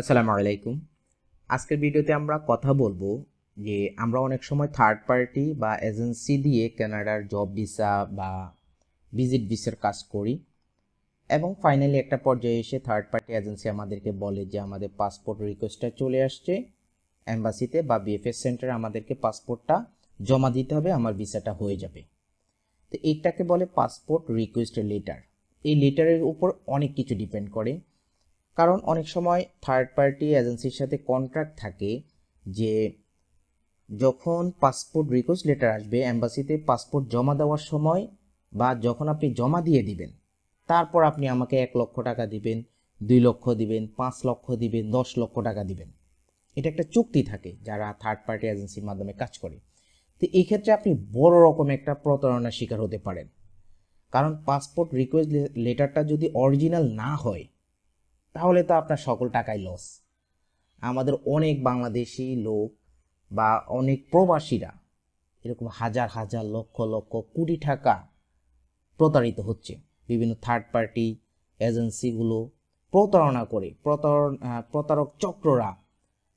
আসসালামু আলাইকুম। আজকের ভিডিওতে আমরা কথা বলব যে আমরা অনেক সময় থার্ড পার্টি বা এজেন্সি দিয়ে কানাডার জব ভিসা বা ভিজিট ভিসার কাজ করি এবং ফাইনালি একটা পর্যায়ে এসে থার্ড পার্টি এজেন্সি আমাদেরকে বলে যে আমাদের পাসপোর্ট রিকোয়েস্টটা চলে আসছে অ্যাম্বাসিতে বা বিএফএস সেন্টারে আমাদেরকে পাসপোর্টটা জমা দিতে হবে, আমার ভিসাটা হয়ে যাবে। তো এইটাকে বলে পাসপোর্ট রিকোয়েস্ট লেটার এই লেটারের উপর অনেক কিছু ডিপেন্ড করে। কারণ অনেক সময় থার্ড পার্টি এজেন্সির সাথে কন্ট্রাক্ট থাকে যে যখন পাসপোর্ট রিকোয়েস্ট লেটার আসবে অ্যাম্বাসিতে পাসপোর্ট জমা দেওয়ার সময় বা যখন আপনি জমা দিয়ে দিবেন, তারপর আপনি আমাকে এক লক্ষ টাকা দিবেন, দুই লক্ষ দিবেন, পাঁচ লক্ষ দিবেন, দশ লক্ষ টাকা দিবেন। এটা একটা চুক্তি থাকে যারা থার্ড পার্টি এজেন্সির মাধ্যমে কাজ করে। তো এই ক্ষেত্রে আপনি বড় রকম একটা প্রতারণার শিকার হতে পারেন। কারণ পাসপোর্ট রিকোয়েস্ট লেটারটা যদি অরিজিনাল না হয় তাহলে তো আপনার সকল টাকাই লস আমাদের অনেক বাংলাদেশি লোক বা অনেক প্রবাসীরা এরকম হাজার হাজার, লক্ষ লক্ষ, কোটি টাকা প্রতারিত হচ্ছে। বিভিন্ন থার্ড পার্টি এজেন্সিগুলো প্রতারণা করে, প্রতারণ প্রতারক চক্ররা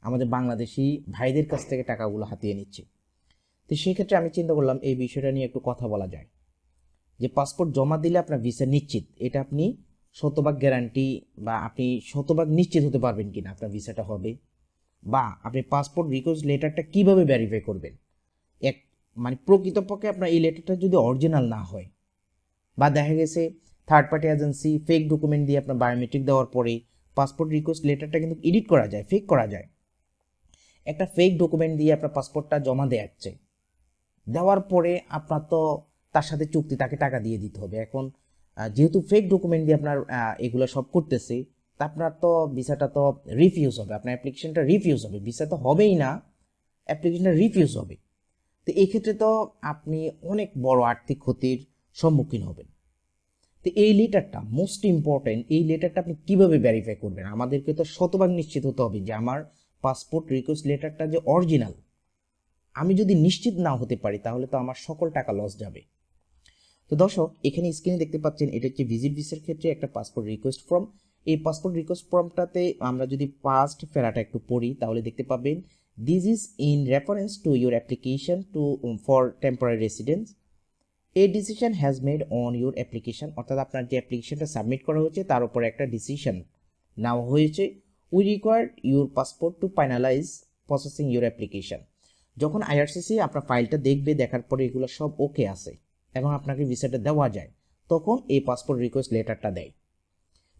আমাদের বাংলাদেশি ভাইদের কাছ থেকে টাকাগুলো হাতিয়ে নিচ্ছে। তো সেক্ষেত্রে আমি চিন্তা করলাম, এই বিষয়টা নিয়ে একটু কথা বলা যায়। যে পাসপোর্ট জমা দিলে আপনার ভিসা নিশ্চিত, এটা আপনি শতভাগ গ্যারান্টি বা আপনি শতভাগ নিশ্চিত হতে পারবেন কিনা আপনার ভিসাটা হবে বা আপনি পাসপোর্ট রিকোয়েস্ট লেটারটা কীভাবে ভেরিফাই করবেন? এক মানে প্রকৃতপক্ষে আপনার এই লেটারটা যদি অরিজিনাল না হয় বা দেখা গেছে third party agency fake document দিয়ে আপনার বায়োমেট্রিক দেওয়ার পরে পাসপোর্ট রিকোয়েস্ট লেটারটা কিন্তু এডিট করা যায় ফেক করা যায়। একটা ফেক ডকুমেন্ট দিয়ে আপনার পাসপোর্টটা জমা দেওয়াচ্ছে, দেওয়ার পরে আপনার তো তার সাথে চুক্তি, তাকে টাকা দিয়ে দিতে হবে। এখন যেহেতু ফেক ডকুমেন্ট দিয়ে আপনার এগুলো সব করতেছে, তা আপনার তো ভিসাটা তো রিফিউজ হবে, আপনার অ্যাপ্লিকেশনটা রিফিউজ হবে, ভিসা তো হবেই না অ্যাপ্লিকেশনটা রিফিউজ হবে। তো এই ক্ষেত্রে তো আপনি অনেক বড় আর্থিক ক্ষতির সম্মুখীন হবেন। তো এই লেটারটা মোস্ট ইম্পর্টেন্ট এই লেটারটা আপনি কীভাবে ভেরিফাই করবেন? আমাদেরকে তো শতভাগ নিশ্চিত হতে হবে যে আমার পাসপোর্ট রিকোয়েস্ট লেটারটা যে অরিজিনাল আমি যদি নিশ্চিত না হতে পারি, তাহলে তো আমার সকল টাকা লস যাবে। তো দর্শক, এখানে স্ক্রিনে দেখতে পাচ্ছেন, এটা হচ্ছে ভিজিট ভিসার ক্ষেত্রে একটা পাসপোর্ট রিকোয়েস্ট ফর্ম এই পাসপোর্ট রিকোয়েস্ট ফর্মটাতে আমরা যদি পাস্ট ফেরাটা একটু পড়ি, তাহলে দেখতে পাবেন this is in reference to your application to for temporary residence a decision has made on your application অর্থাৎ আপনার যে অ্যাপ্লিকেশনটা সাবমিট করা হয়েছে, তার উপরে একটা ডিসিশন নেওয়া হয়েছে। We require your passport to finalise processing your application যখন আইআরসিসি আপনার ফাইলটা দেখবে, দেখার পরে এগুলো সব ওকে আছে। এবং আপনাকে ভিসাটা দেওয়া যায়, তখন এই পাসপোর্ট রিকোয়েস্ট লেটারটা দেয়।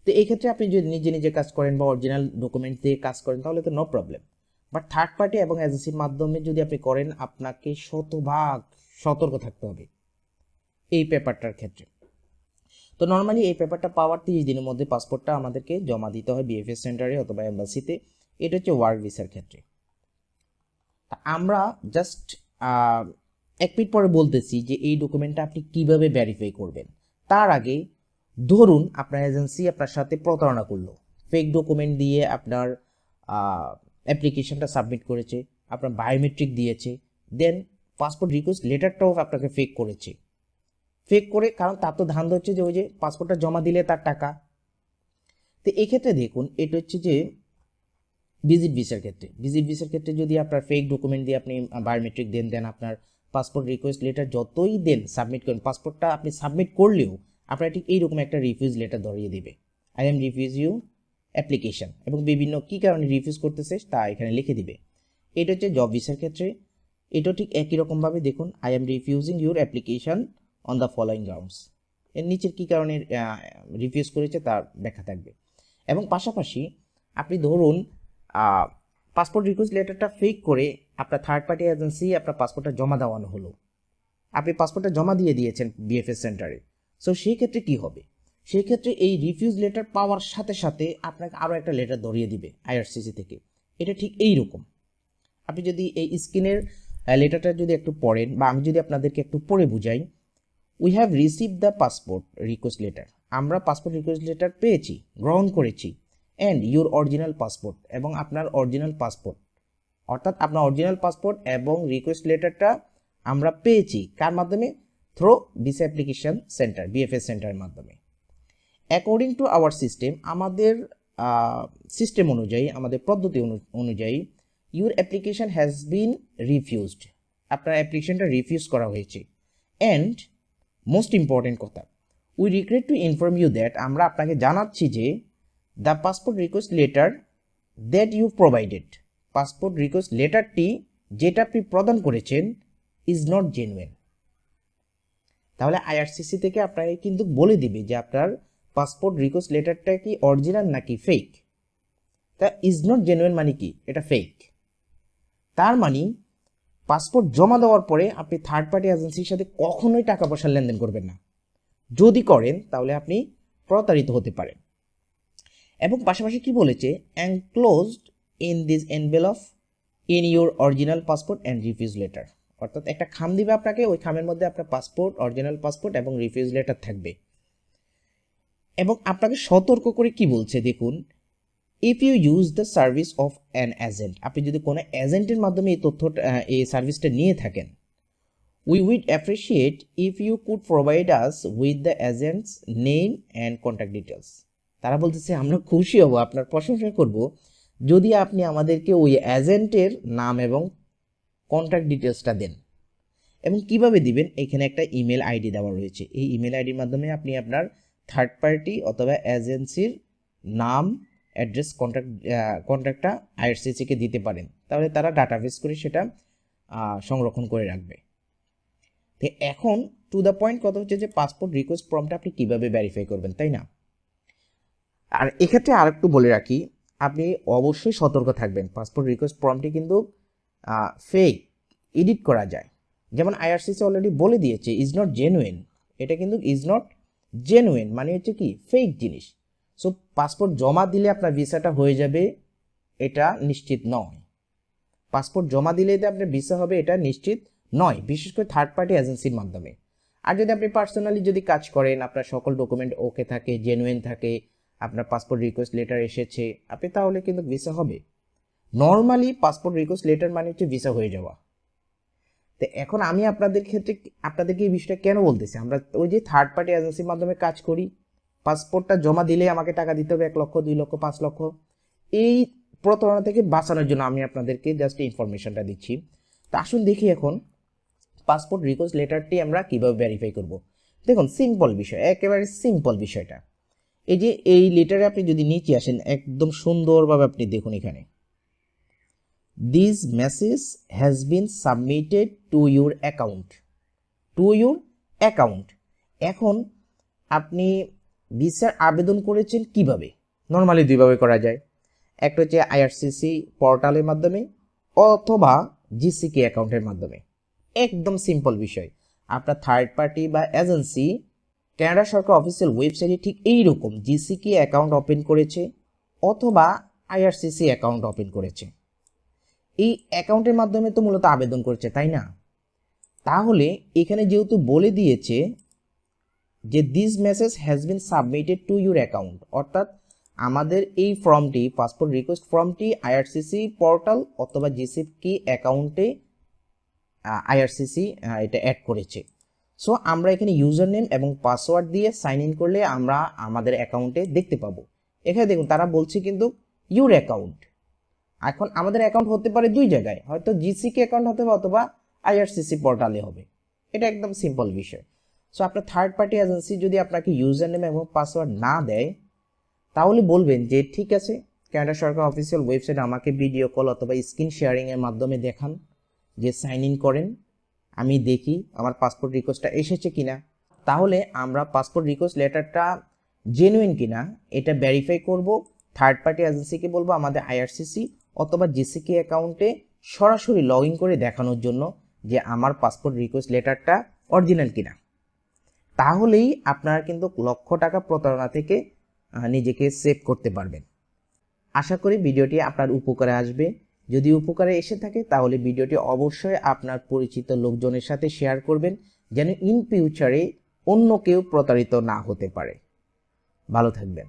তো এই ক্ষেত্রে আপনি যদি নিজে নিজে কাজ করেন বা অরিজিনাল ডকুমেন্ট দিয়ে কাজ করেন, তাহলে তো no problem but third party এবং এজেন্সির মাধ্যমে যদি আপনি করেন, আপনাকে শতভাগ সতর্ক থাকতে হবে এই পেপারটার ক্ষেত্রে। তো নর্মালি এই পেপারটা পাওয়ার তিরিশ দিনের মধ্যে পাসপোর্টটা আমাদেরকে জমা দিতে হয় বিএফএস সেন্টারে অথবা এম্বাসিতে এটা হচ্ছে ওয়ার্ক ভিসার ক্ষেত্রে। আমরা জাস্ট এক মিনিট পরে বলতেছি যে এই ডকুমেন্টটা আপনি কীভাবে ভেরিফাই করবেন। তার আগে ধরুন আপনার এজেন্সি আপনার সাথে প্রতারণা করল। ফেক ডকুমেন্ট দিয়ে আপনার অ্যাপ্লিকেশনটা সাবমিট করেছে, আপনার বায়োমেট্রিক দিয়েছে দেন পাসপোর্ট রিকোয়েস্ট লেটারটাও আপনাকে ফেক করেছে। ফেক করে, কারণ তার তো ধান হচ্ছে যে ওই যে পাসপোর্টটা জমা দিলে তার টাকা। তো এক্ষেত্রে দেখুন, এটা হচ্ছে যে ভিজিট ভিসার ক্ষেত্রে। ভিজিট ভিসার ক্ষেত্রে যদি আপনার ফেক ডকুমেন্ট দিয়ে আপনি বায়োমেট্রিক দেন দেন আপনার পাসপোর্ট রিকোয়েস্ট লেটার যতই দেন সাবমিট করেন, পাসপোর্টটা আপনি সাবমিট করলেও আপনার ঠিক এইরকম একটা রিফিউজ লেটার ধরিয়ে দেবে। I am refuse you application এবং বিভিন্ন কী কারণে রিফিউজ করতেছে তা এখানে লিখে দিবে। এটা হচ্ছে জব ভিসার ক্ষেত্রে, এটাও ঠিক একই রকমভাবে দেখুন I am refusing your application on the following grounds এর নিচের কী কারণে রিফিউজ করেছে তার ব্যাখ্যা থাকবে। এবং পাশাপাশি আপনি ধরুন পাসপোর্ট রিকোয়েস্ট লেটারটা ফেক করে আপনার থার্ড পার্টি এজেন্সি আপনার পাসপোর্টটা জমা দেওয়ানো হলো। আপনি পাসপোর্টটা জমা দিয়ে দিয়েছেন বিএফএস সেন্টারে সো সেই ক্ষেত্রে কি হবে? সেই ক্ষেত্রে এই রিফিউজ লেটার পাওয়ার সাথে সাথে আপনাকে আরও একটা লেটার ধরিয়ে দিবে আইআরসিসি থেকে। এটা ঠিক এই রকম আপনি যদি এই স্ক্রিনের লেটারটা যদি একটু পড়েন বা আমি যদি আপনাদেরকে একটু পড়ে বুঝাই we have receive the passport request letter আমরা পাসপোর্ট রিকোয়েস্ট লেটার পেয়েছি, গ্রহণ করেছি। অ্যান্ড ইউর অরিজিনাল পাসপোর্ট এবং আপনার অরিজিনাল পাসপোর্ট অর্থাৎ আপনার অরিজিনাল পাসপোর্ট এবং রিকোয়েস্ট লেটারটা আমরা পেয়েছি। কার মাধ্যমে? Through visa application centre VFS সেন্টারের মাধ্যমে। অ্যাকর্ডিং টু আওয়ার সিস্টেম আমাদের সিস্টেম অনুযায়ী, আমাদের পদ্ধতি অনু- অনুযায়ী your application has been refused আপনার অ্যাপ্লিকেশনটা রিফিউজ করা হয়েছে। অ্যান্ড মোস্ট ইম্পর্টেন্ট কথা we regret to inform you that আমরা আপনাকে জানাচ্ছি যে the passport request letter that you provided passport request লেটারটি যেটা আপনি প্রদান করেছেন ইজ নট জেনুইন তাহলে আইআরসিসি থেকে আপনাকে কিন্তু বলে দিবে যে আপনার পাসপোর্ট রিকোয়েস্ট লেটারটা কি অরিজিনাল নাকি ফেক তা ইজ নট জেনুইন মানে কি? এটা ফেক তার মানে পাসপোর্ট জমা দেওয়ার পরে আপনি থার্ড পার্টি এজেন্সির সাথে কখনোই টাকা পয়সার লেনদেন করবেন না। যদি করেন, তাহলে আপনি প্রতারিত হতে পারেন। এবং পাশাপাশি কি বলেছে? Enclosed in this envelope in your original passport and refuse letter অর্থাৎ একটা খাম দিবে আপনাকে, ওই খামের মধ্যে আপনার পাসপোর্ট অরিজিনাল পাসপোর্ট এবং রিফিউজ লেটার থাকবে। এবং আপনাকে সতর্ক করে কি বলছে, দেখুন if you use the service of an agent আপনি যদি কোনো এজেন্টের মাধ্যমে এই তথ্যটা, এই সার্ভিসটা নিয়ে থাকেন we would appreciate if you could provide us with the agent's name and contact details তারা বলতেছে, আমরা খুশি হব, আপনার প্রশংসা করব। যদি আপনি আমাদেরকে ওই এজেন্টের নাম এবং কন্ট্যাক্ট ডিটেলসটা দেন, এবং কীভাবে দিবেন, এখানে একটা ইমেল আইডি দেওয়া রয়েছে। এই ইমেল আইডির মাধ্যমে আপনি আপনার থার্ড পার্টি অথবা এজেন্সির নাম অ্যাড্রেস কন্ট্যাক্ট কন্ট্যাক্টটা আইআরসিসিকে দিতে পারেন। তাহলে তারা ডাটাবেস করে সেটা সংরক্ষণ করে রাখবে। তো এখন টু দ্য পয়েন্ট কথা হচ্ছে যে পাসপোর্ট রিকোয়েস্ট ফর্মটা আপনি কীভাবে ভেরিফাই করবেন, তাই না? আর এক্ষেত্রে আর একটু বলে রাখি আপনি অবশ্যই সতর্ক থাকবেন। পাসপোর্ট রিকোয়েস্ট ফর্মটি কিন্তু ফেক এডিট করা যায়। যেমন আইআরসিসি অলরেডি বলে দিয়েছে ইজ নট জেনুইন এটা কিন্তু ইজ নট জেনুইন মানে হচ্ছে কি ফেক জিনিস। সো পাসপোর্ট জমা দিলে আপনার ভিসাটা হয়ে যাবে, এটা নিশ্চিত নয়। পাসপোর্ট জমা দিলে আপনার ভিসা হবে, এটা নিশ্চিত নয়, বিশেষ করে থার্ড পার্টি এজেন্সির মাধ্যমে। আর যদি আপনি পার্সোনালি যদি কাজ করেন, আপনার সকল ডকুমেন্ট ওকে থাকে জেনুইন থাকে আপনার পাসপোর্ট রিকোয়েস্ট লেটার এসেছে, আপনি তাহলে কিন্তু ভিসা হবে। নর্মালি পাসপোর্ট রিকোয়েস্ট লেটার মানে হচ্ছে ভিসা হয়ে যাওয়া। তো এখন আমি আপনাদের ক্ষেত্রে আপনাদেরকে এই বিষয়টা কেন বলতেছি? আমরা ওই যে থার্ড পার্টি এজেন্সির মাধ্যমে কাজ করি পাসপোর্টটা জমা দিলে আমাকে টাকা দিতে হবে এক লক্ষ, দুই লক্ষ, পাঁচ লক্ষ। এই প্রতারণা থেকে বাঁচানোর জন্য আমি আপনাদেরকে জাস্ট ইনফরমেশনটা দিচ্ছি। তা আসুন দেখি এখন পাসপোর্ট রিকোয়েস্ট লেটারটি আমরা কীভাবে ভেরিফাই করব। দেখুন সিম্পল বিষয়, একেবারে সিম্পল বিষয়টা। এই যে এই লেটারে আপনি যদি নিচে আসেন, একদম সুন্দরভাবে আপনি দেখুন এখানে। This message has been submitted to your account to your account এখন আপনি ভিসার আবেদন করেছেন কীভাবে? নর্মালি দুইভাবে করা যায়। একটা হচ্ছে আইআরসিসি পোর্টালের মাধ্যমে অথবা জিসিকে অ্যাকাউন্টের মাধ্যমে। একদম সিম্পল বিষয়। আপনার থার্ড পার্টি বা এজেন্সি কানাডা সরকার অফিসিয়াল ওয়েবসাইটে ঠিক এই রকম জিসিকে অ্যাকাউন্ট ওপেন করেছে অথবা আইআরসিসি অ্যাকাউন্ট ওপেন করেছে। এই অ্যাকাউন্টের মাধ্যমে তো মূলত আবেদন করেছে, তাই না? তাহলে এখানে যেহেতু বলে দিয়েছে যে this message has been submitted to your account অর্থাৎ আমাদের এই ফর্মটি পাসপোর্ট রিকোয়েস্ট ফর্মটি আইআরসিসি পোর্টাল অথবা জিসিপি অ্যাকাউন্টে আইআরসিসি এটা অ্যাড করেছে। সো আমরা এখানে ইউজার নেম এবং পাসওয়ার্ড দিয়ে সাইন ইন করলে আমরা আমাদের অ্যাকাউন্টে দেখতে পাবো। এখানে দেখুন, তারা বলছে কিন্তু ইউর অ্যাকাউন্ট এখন আমাদের অ্যাকাউন্ট হতে পারে দুই জায়গায়, হয়তো জিসিকে অ্যাকাউন্ট হতে পারে অথবা আইআরসিসি পোর্টালে হবে। এটা একদম সিম্পল বিষয়। সো আপনার থার্ড পার্টি এজেন্সি যদি আপনাকে ইউজার নেম এবং পাসওয়ার্ড না দেয়, তাহলে বলবেন যে, ঠিক আছে কানাডা সরকার অফিসিয়াল ওয়েবসাইটে আমাকে ভিডিও কল অথবা স্ক্রিন শেয়ারিংয়ের মাধ্যমে দেখান, যে সাইন ইন করেন। আমি দেখি আমার পাসপোর্ট রিকোয়েস্টটা এসেছে কিনা। তাহলে আমরা পাসপোর্ট রিকোয়েস্ট লেটারটা জেনুইন কিনা, এটা ভেরিফাই করব থার্ড পার্টি এজেন্সিকে বলব, আমাদের আইআরসিসি অথবা জিসিকে অ্যাকাউন্টে সরাসরি লগ ইন করে দেখানোর জন্য যে আমার পাসপোর্ট রিকোয়েস্ট লেটারটা অরিজিনাল কিনা। তাহলেই আপনারা কিন্তু লক্ষ টাকা প্রতারণা থেকে নিজেকে সেভ করতে পারবেন। আশা করি ভিডিওটি আপনার উপকারে আসবে। যদি উপকারে এসে থাকে, তাহলে ভিডিওটি অবশ্যই আপনার পরিচিত লোকজনের সাথে শেয়ার করবেন, যেন ইন ফিউচারে অন্য কেউ প্রতারিত না হতে পারে। ভালো থাকবেন।